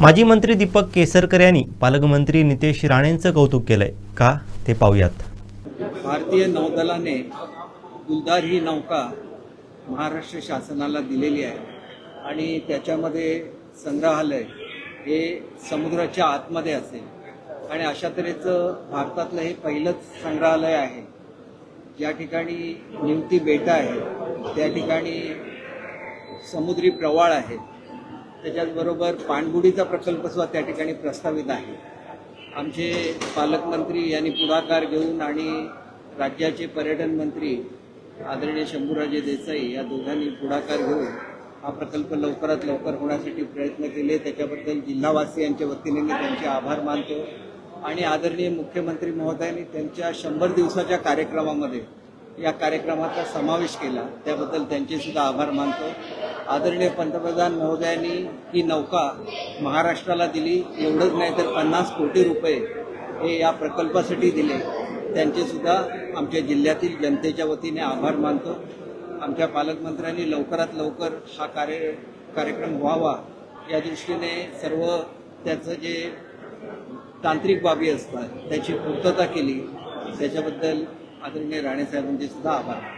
माजी मंत्री दीपक केसरकर यांनी पालकमंत्री नितेश राणेंचं कौतुक केलंय. का? ते पाहूयात. भारतीय नौदलाने गुलदार ही नौका महाराष्ट्र शासनाला दिलेली आहे आणि त्याच्यामध्ये संग्रहालय हे समुद्राच्या आतमध्ये असेल. आणि अशा तऱ्हेचं भारतातलं हे पहिलंच संग्रहालय आहे. ज्या ठिकाणी निमती बेटा आहे त्या ठिकाणी समुद्री प्रवाळ आहेत त्याच्याचबरोबर पाणबुडीचा प्रकल्पसुद्धा त्या ठिकाणी प्रस्तावित आहे. आमचे पालकमंत्री यांनी पुढाकार घेऊन आणि राज्याचे पर्यटन मंत्री आदरणीय शंभूराजे देसाई या दोघांनी पुढाकार घेऊन हा प्रकल्प लवकरात लवकर होण्यासाठी प्रयत्न केले. त्याच्याबद्दल जिल्हावासियांच्या वतीने मी त्यांचे आभार मानतो आणि आदरणीय मुख्यमंत्री महोदयांनी त्यांच्या शंभर दिवसाच्या कार्यक्रमामध्ये या कार्यक्रमाचा समावेश केला. त्याबद्दल त्यांचेसुद्धा आभार मानतो. आदरणीय पंतप्रधान महोदयांनी ही नौका महाराष्ट्राला दिली. एवढंच नाही तर पन्नास कोटी रुपये हे या प्रकल्पासाठी दिले. त्यांचेसुद्धा आमच्या जिल्ह्यातील जनतेच्या वतीने आभार मानतो. आमच्या पालकमंत्र्यांनी लवकरात लवकर हा कार्य कार्यक्रम व्हावा. या दृष्टीने सर्व त्याचं जे तांत्रिक बाबी असतात त्याची पूर्तता केली. त्याच्याबद्दल आदरणीय राणेसाहेबांचे सुद्धा आभार.